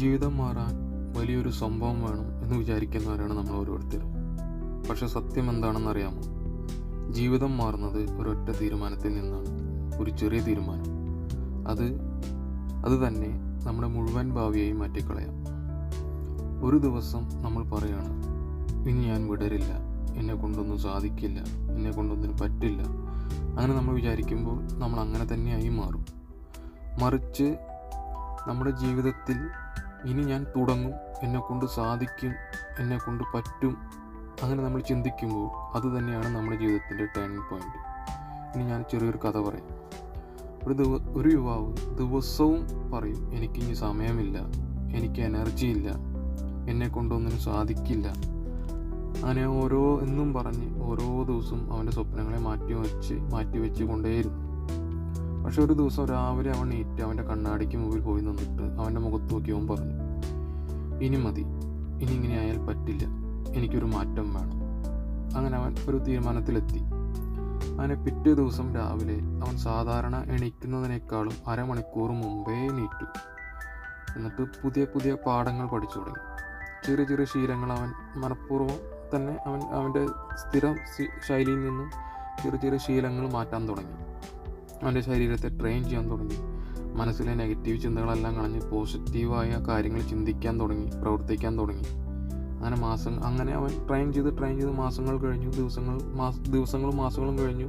ജീവിതം മാറാൻ വലിയൊരു സംഭവം വേണം എന്ന് വിചാരിക്കുന്നവരാണ് നമ്മൾ ഓരോരുത്തരും. പക്ഷെ സത്യം എന്താണെന്ന് അറിയാമോ ജീവിതം മാറുന്നത് ഒരൊറ്റ തീരുമാനത്തിൽ നിന്നാണ്. ഒരു ചെറിയ തീരുമാനം. അത് അത് തന്നെ നമ്മുടെ മുഴുവൻ ഭാവിയെയും മാറ്റിക്കളയാം. ഒരു ദിവസം നമ്മൾ പറയാണ് ഇനി ഞാൻ വിടരില്ല. എന്നെ കൊണ്ടൊന്നും സാധിക്കില്ല. എന്നെ കൊണ്ടൊന്നിനും പറ്റില്ല. അങ്ങനെ നമ്മൾ വിചാരിക്കുമ്പോൾ നമ്മൾ അങ്ങനെ തന്നെയായി മാറും. മറിച്ച് നമ്മുടെ ജീവിതത്തിൽ ഇനി ഞാൻ തുടങ്ങും എന്നെ കൊണ്ട് സാധിക്കും എന്നെ കൊണ്ട് പറ്റും അങ്ങനെ നമ്മൾ ചിന്തിക്കുമ്പോൾ അത് തന്നെയാണ് നമ്മുടെ ജീവിതത്തിന്റെ ടേണിംഗ് പോയിന്റ് ഇനി ഞാൻ ചെറിയൊരു കഥ പറയാം. ഒരു ദിവ ഒരു യുവാവ് ദിവസവും പറയും എനിക്കിനി സമയമില്ല എനിക്ക് എനർജി ഇല്ല എന്നെ കൊണ്ടൊന്നിനും സാധിക്കില്ല. അങ്ങനെ ഓരോ എന്നും പറഞ്ഞ് ഓരോ ദിവസവും അവന്റെ സ്വപ്നങ്ങളെ മാറ്റി വെച്ച് മാറ്റി വെച്ച് കൊണ്ടേയിരുന്നു. പക്ഷെ ഒരു ദിവസം രാവിലെ അവൻ നീറ്റ് അവന്റെ കണ്ണാടിക്ക് മുമ്പിൽ പോയി നിന്നിട്ട് അവന്റെ മുഖത്ത് നോക്കി അവൻ പറഞ്ഞു ഇനി മതി ഇനി ഇങ്ങനെ ആയാൽ പറ്റില്ല എനിക്കൊരു മാറ്റം വേണം. അങ്ങനെ അവൻ ഒരു തീരുമാനത്തിലെത്തി. അങ്ങനെ പിറ്റേ ദിവസം രാവിലെ അവൻ സാധാരണ എണീക്കുന്നതിനേക്കാളും അരമണിക്കൂർ മുമ്പേ നീറ്റു എന്നിട്ട് പുതിയ പുതിയ പാഠങ്ങൾ പഠിച്ചു തുടങ്ങി. ചെറിയ ചെറിയ ശീലങ്ങൾ അവൻ മനഃപൂർവം തന്നെ അവൻ അവന്റെ സ്ഥിരം ശൈലിയിൽ നിന്നും ചെറിയ ചെറിയ ശീലങ്ങൾ മാറ്റാൻ തുടങ്ങി. അവന്റെ ശരീരത്തെ ട്രെയിൻ ചെയ്യാൻ തുടങ്ങി. മനസ്സിലെ നെഗറ്റീവ് ചിന്തകളെല്ലാം കളഞ്ഞ് പോസിറ്റീവായ കാര്യങ്ങൾ ചിന്തിക്കാൻ തുടങ്ങി പ്രവർത്തിക്കാൻ തുടങ്ങി. അങ്ങനെ മാസം അങ്ങനെ അവൻ ട്രെയിൻ ചെയ്ത് ട്രെയിൻ ചെയ്ത് മാസങ്ങൾ കഴിഞ്ഞു ദിവസങ്ങൾ മാസ ദിവസങ്ങളും മാസങ്ങളും കഴിഞ്ഞു.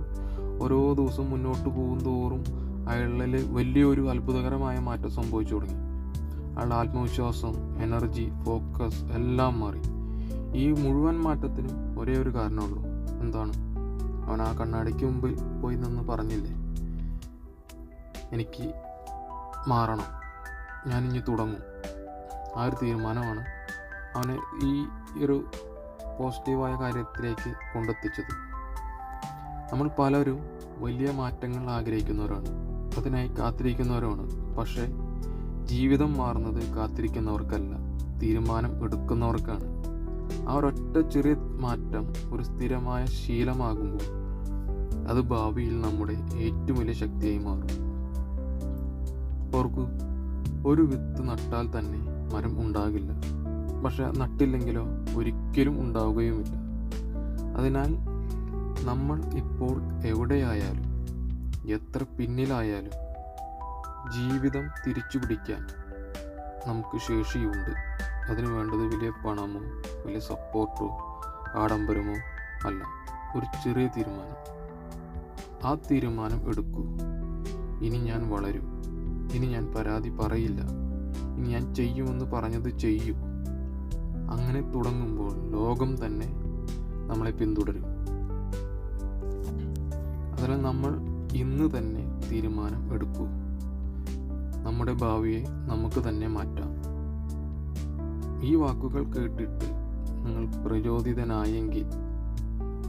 ഓരോ ദിവസവും മുന്നോട്ട് പോകും തോറും അയാളിൽ വലിയൊരു അത്ഭുതകരമായ മാറ്റം സംഭവിച്ചു തുടങ്ങി. അയാളുടെ ആത്മവിശ്വാസം എനർജി ഫോക്കസ് എല്ലാം മാറി. ഈ മുഴുവൻ മാറ്റത്തിനും ഒരേ ഒരു കാരണമുള്ളൂ എന്താണ്? അവൻ ആ കണ്ണാടിക്ക് മുമ്പിൽ പോയി നിന്ന് പറഞ്ഞില്ലേ? എനിക്ക് മാറണം. ഞാനിനി തുടങ്ങും. ആ ഒരു തീരുമാനമാണ് അവനെ ഈ ഒരു പോസിറ്റീവായ കാര്യത്തിലേക്ക് കൊണ്ടെത്തിച്ചത്. നമ്മൾ പലരും വലിയ മാറ്റങ്ങൾ ആഗ്രഹിക്കുന്നവരാണ്. അതിനായി കാത്തിരിക്കുന്നവരാണ് പക്ഷേ ജീവിതം മാറുന്നത് കാത്തിരിക്കുന്നവർക്കല്ല. തീരുമാനം എടുക്കുന്നവർക്കാണ്. ആ ഒരൊറ്റ ചെറിയ മാറ്റം ഒരു സ്ഥിരമായ ശീലമാകുമ്പോൾ അത് ഭാവിയിൽ നമ്മുടെ ഏറ്റവും വലിയ ശക്തിയായി മാറും. ഓർക്കൂ ഒരു വിത്ത് നട്ടാൽ തന്നെ മരം ഉണ്ടാകില്ല. പക്ഷെ നട്ടില്ലെങ്കിലോ ഒരിക്കലും ഉണ്ടാവുകയുമില്ല. അതിനാൽ നമ്മൾ ഇപ്പോൾ എവിടെയായാലും എത്ര പിന്നിലായാലും ജീവിതം തിരിച്ചു പിടിക്കാൻ നമുക്ക് ശേഷിയുണ്ട്. അതിന് വേണ്ടത് വലിയ പണമോ വലിയ സപ്പോർട്ടോ ആഡംബരമോ അല്ല ഒരു ചെറിയ തീരുമാനം. ആ തീരുമാനം എടുക്കൂ. ഇനി ഞാൻ വളരും. ഇനി ഞാൻ പരാതി പറയില്ല. ഇനി ഞാൻ ചെയ്യുമെന്ന് പറഞ്ഞത് ചെയ്യും. അങ്ങനെ തുടങ്ങുമ്പോൾ ലോകം തന്നെ നമ്മളെ പിന്തുടരും. അതിനാൽ നമ്മൾ ഇന്ന് തന്നെ തീരുമാനം എടുക്കൂ. നമ്മുടെ ഭാവിയെ നമുക്ക് തന്നെ മാറ്റാം. ഈ വാക്കുകൾ കേട്ടിട്ട് നിങ്ങൾ പ്രചോദിതനായെങ്കിൽ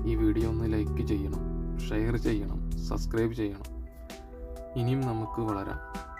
ഈ വീഡിയോ ഒന്ന് ലൈക്ക് ചെയ്യണം ഷെയർ ചെയ്യണം സബ്സ്ക്രൈബ് ചെയ്യണം. ഇനിയും നമുക്ക് വളരാം.